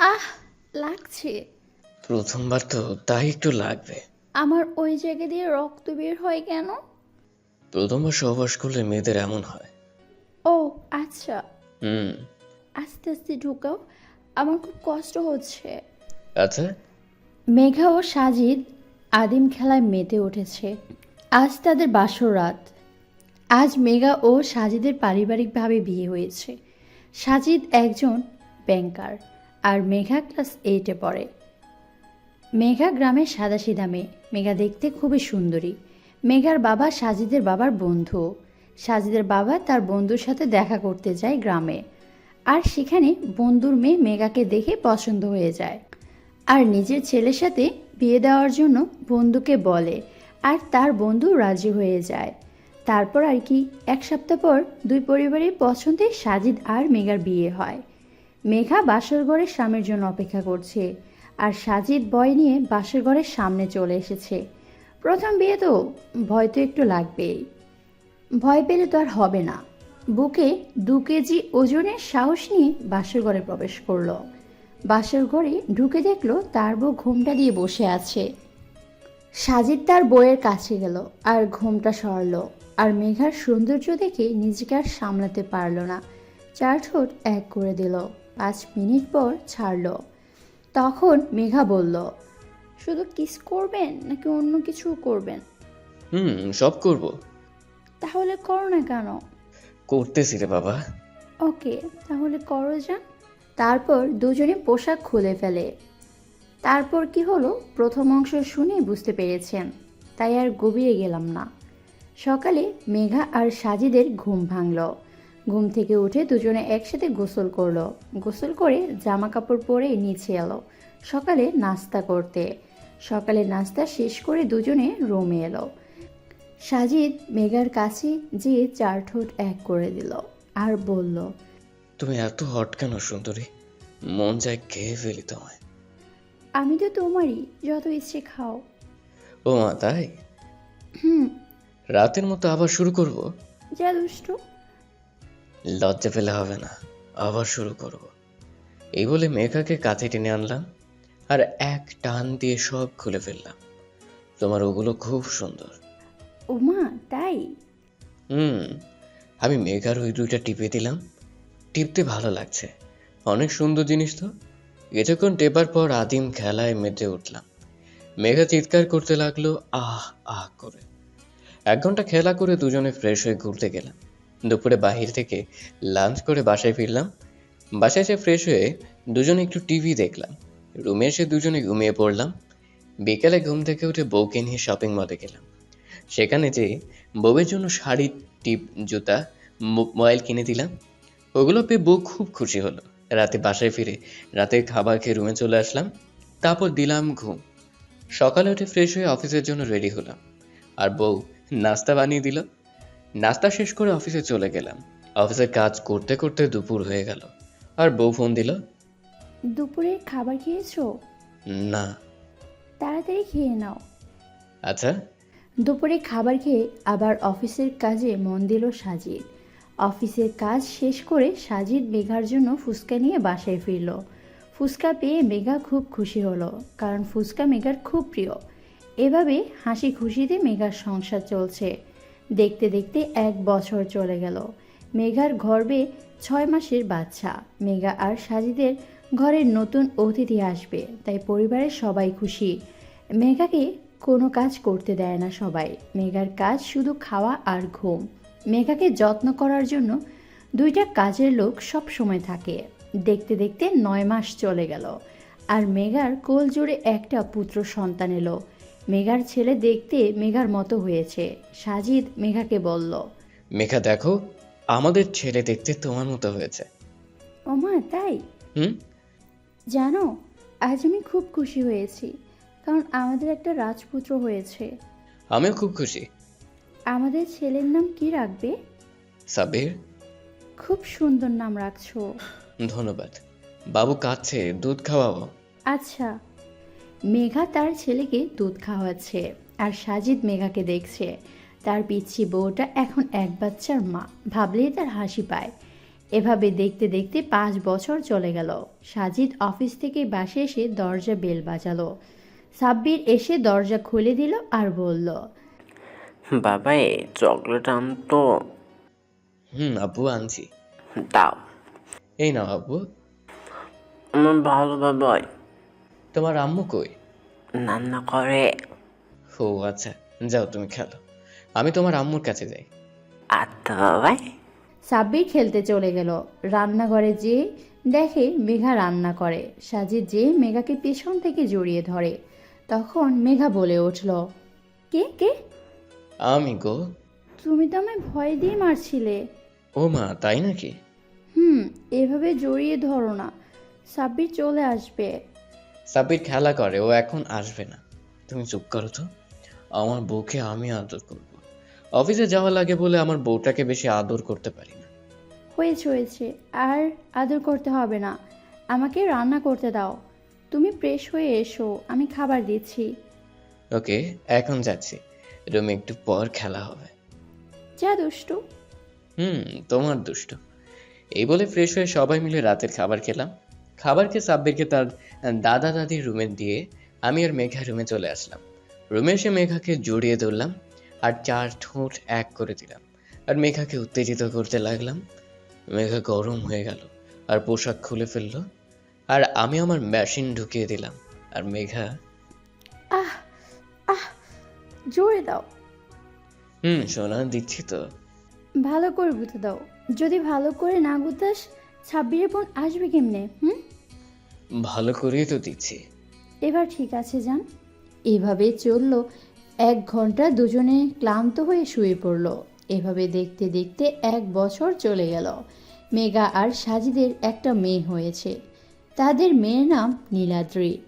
আহ লাগছে। প্রথমবার তো তাই একটু লাগবে। আমার ওই জায়গা দিয়ে রক্ত বের হয় কেন? প্রথমবার সহবাস করলে মেয়েদের এমন হয়। ও আচ্ছা। হুম। আস্তে আস্তে ঢুকাও আমার খুব কষ্ট হচ্ছে। আচ্ছা। মেঘা ও সাজিদ আদিম খেলায় মেতে উঠেছে। আজ তাদের বাসর রাত। আজ মেঘা ও সাজিদের পারিবারিকভাবে বিয়ে হয়েছে। সাজিদ একজন ব্যাংকার। আর মেঘা ক্লাস এইটে পড়ে। মেঘা গ্রামের সাদাসিধা মেয়ে। মেঘা দেখতে খুবই সুন্দরী। মেঘার বাবা সাজিদের বাবার বন্ধু। সাজিদের বাবা তার বন্ধুর সাথে দেখা করতে যায় গ্রামে। আর সেখানে বন্ধুর মেয়ে মেঘাকে দেখে পছন্দ হয়ে যায়। আর নিজের ছেলের সাথে বিয়ে দেওয়ার জন্য বন্ধুকে বলে। আর তার বন্ধু রাজি হয়ে যায়। তারপর আর কি, এক সপ্তাহ পর দুই পরিবারের পছন্দে সাজিদ আর মেঘার বিয়ে হয়। মেঘা বাসর ঘরের স্বামীর জন্য অপেক্ষা করছে আর সাজিদ বয় নিয়ে বাসর ঘরের সামনে চলে এসেছে। প্রথম বিয়ে তো ভয় তো একটু লাগবেই। ভয় পেলে তো আর হবে না। বুকে দু কেজি ওজনের সাহস নিয়ে বাসর ঘরে প্রবেশ করল। বাসর ঘরে ঢুকে দেখল তার বউ ঘুমটা দিয়ে বসে আছে। সাজিদ তার বইয়ের কাছে গেল আর ঘুমটা সরলো আর মেঘার সৌন্দর্য দেখে নিজেকে আর সামলাতে পারল না। চার ঠোঁট এক করে দিল। পাঁচ মিনিট পর ছাড়লো। তখন মেঘা বলল শুধু কিস করবেন নাকি অন্য কিছু করবেন? হুম সব করব। তাহলে করো না কেন? করতেছি রে বাবা। ওকে তাহলে করো যান। তারপর দুজনে পোশাক খুলে ফেলে। তারপর কি হলো প্রথম অংশ শুনে বুঝতে পেরেছেন তাই আর গভীরে গেলাম না। সকালে মেঘা আর সাজিদের ঘুম ভাঙল। ঘুম থেকে উঠে দুজনে একসাথে গোসল করল। গোসল করে জামা কাপড় পরে নিচে এলো। সকালে নাস্তা করতে। সকালে নাস্তা শেষ করে দুজনে রুমে এলো। সাজিদ মেঘার কাছে যেয়ে চার ঠোঁট এক করে দিল আর বলল তুমি এত হট কেন সুন্দরী? মন যায় খেয়ে ফেলি তোমায়। আমি তো তোমারই যত ইচ্ছে খাও। ও মা তাই? হুম। রাতের মতো আবার শুরু করব? যা দুষ্টু। লজ্জা পেলে হবে না আবার শুরু করব। এই বলে মেঘাকে কাছে টেনে আনলাম আর এক টান দিয়ে সব খুলে ফেললাম। তোমার ওগুলো খুব সুন্দর। ওমা তাই? হুম আমি মেঘার ওই দুইটা টিপে দিলাম। টিপতে ভালো লাগছে। অনেক সুন্দর জিনিস তো। কিছুক্ষণ টেপার পর আদিম খেলায় মেতে উঠলাম। মেঘা চিৎকার করতে লাগল আহ আহ করে। এক ঘণ্টা খেলা করে দুজনে ফ্রেশ হয়ে ঘুরতে গেলাম। দুপুরে বাহির থেকে লাঞ্চ করে বাসায় ফিরলাম। বাসায় এসে ফ্রেশ হয়ে দুজনে একটু টিভি দেখলাম। রুমে এসে দুজনে ঘুমিয়ে পড়লাম। বিকেলে ঘুম থেকে উঠে বউকে নিয়ে শপিং মলে গেলাম। সেখানে যে বউয়ের জন্য শাড়ি টিপ জুতা মোবাইল কিনে দিলাম, ওগুলো পেয়ে বউ খুব খুশি হলো। রাতে বাসায় ফিরে রাতে খাবার খেয়ে রুমে চলে আসলাম, তারপর দিলাম ঘুম। সকালে উঠে ফ্রেশ হয়ে অফিসের জন্য রেডি হলাম। আর বউ নাস্তা বানিয়ে দিল। নাস্তা শেষ করে অফিসে চলে গেলাম। অফিসের কাজ করতে করতে দুপুর হয়ে গেল। আর বউ ফোন দিল? দুপুরে খাবার খেয়েছো? না। তাড়াতাড়ি খেয়ে নাও। আচ্ছা? দুপুরে খাবার খেয়ে আবার অফিসের কাজে মন দিল সাজিদ। অফিসের কাজ শেষ করে সাজিদ মেঘার জন্য ফুচকা নিয়ে বাসায় ফিরল। ফুচকা পেয়ে মেঘা খুব খুশি হলো কারণ ফুচকা মেঘার খুব প্রিয়। এভাবে হাসি খুশিতে মেঘার সংসার চলছে। দেখতে দেখতে এক বছর চলে গেল। মেঘার গর্বে ছয় মাসের বাচ্চা। মেঘা আর সাজিদের ঘরের নতুন অতিথি আসবে, তাই পরিবারের সবাই খুশি। মেঘাকে কোনো কাজ করতে দেয় না সবাই। মেঘার কাজ শুধু খাওয়া আর ঘুম। মেঘাকে যত্ন করার জন্য দুইটা কাজের লোক সব সময় থাকে। দেখতে দেখতে নয় মাস চলে গেল, আর মেঘার কোল জুড়ে একটা পুত্র সন্তান এলো। মেঘার ছেলে দেখতে মেঘার মতো হয়েছে। সাজিদ মেঘাকে বলল মেঘা দেখো আমাদের ছেলে দেখতে তোমার মতো হয়েছে। ওমা তাই? হুম? জানো আজ আমি খুব খুশি হয়েছি কারণ আমাদের একটা রাজপুত্র হয়েছে। আমিও খুব খুশি। আমাদের ছেলের নাম কি রাখবে? সাবির। খুব সুন্দর নাম রাখছো। ধন্যবাদ। বাবু কাঁদছে দুধ খাওয়াবো আচ্ছা। মেঘা তার ছেলেকে দুধ খাওয়াচ্ছে আর সাজিদ মেঘাকে দেখছে। তার পিচ্ছি বউটা এখন এক বাচ্চার মা। ভাবলেই তার হাসি পায়। এভাবে দেখতে দেখতে পাঁচ বছর চলে গেল। সাজিদ অফিস থেকে বাসে এসে দরজা বেল বাজালো। সাব্বির এসে দরজা খুলে দিল আর বলল বাবা এ চকলেট আনতো। হুম আব্বু আনছি। দাও। এই নাও আব্বু আমার ভালো বাবাই তোমার আম্মু কই? রান্না করে। ও আচ্ছা যাও তুমি খেলো। আমি তোমার আম্মুর কাছে যাই। আত্মা সাব্বির খেলতে চলে গেল। রান্নাঘরে যেয়ে দেখে মেঘা রান্না করে। সাজিদ যে মেঘাকে পেছন থেকে জড়িয়ে ধরে। তখন মেঘা বলে উঠল কে কে? আমি গো। তুমি তো আমায় ভয় দিয়ে মারছিলে। ও মা তাই নাকি? হুম এভাবে জড়িয়ে ধরো না। সাব্বির চলে আসবে। সাব্বির খেলা করে ও এখন আসবে না। তুমি চুপ করো তো। আমার বউকে আমি আদর করব। অফিসে যাওয়া লাগে বলে আমার বউটাকে বেশি আদর করতে পারি না। হয়েছে হয়েছে। আর আদর করতে হবে না। আমাকে রান্না করতে দাও। তুমি ফ্রেশ হয়ে এসো আমি খাবার দিচ্ছি। ওকে এখন যাচ্ছি। রুমে একটু পর খেলা হবে। যা দুষ্টু। হুম তোমার দুষ্টু। এই বলে ফ্রেশ হয়ে সবাই মিলে রাতের খাবার খেলাম। খাবার খেয়ে সাব্বিরকে তার দাদা দাদির রুমে দিয়ে আমি আর মেঘা রুমে চলে আসলাম। রুমে এসে মেঘাকে জড়িয়ে ধরলাম আর চার ঠোঁট এক করে দিলাম। আর মেঘাকে উত্তেজিত করতে লাগলাম। মেঘা গরম হয়ে গেল আর পোশাক খুলে ফেলল আর আমি আমার মেশিন ঢুকিয়ে দিলাম আর মেঘা আহ আহ জোরে দাও। হুম সোনা দিচ্ছি তো। ভালো করে গুঁতে দাও। যদি ভালো করে না গুতাস ছাব্বিরের বোন আসবে কেমনে হুম? ভালো করেই তো দিচ্ছে। এবার ঠিক আছে যান এভাবে চলল এক ঘণ্টা দুজনে ক্লান্ত হয়ে শুয়ে পড়ল। এভাবে দেখতে দেখতে এক বছর চলে গেল। মেগা আর সাজিদের একটা মেয়ে হয়েছে। তাদের মেয়ের নাম নীলাদ্রি।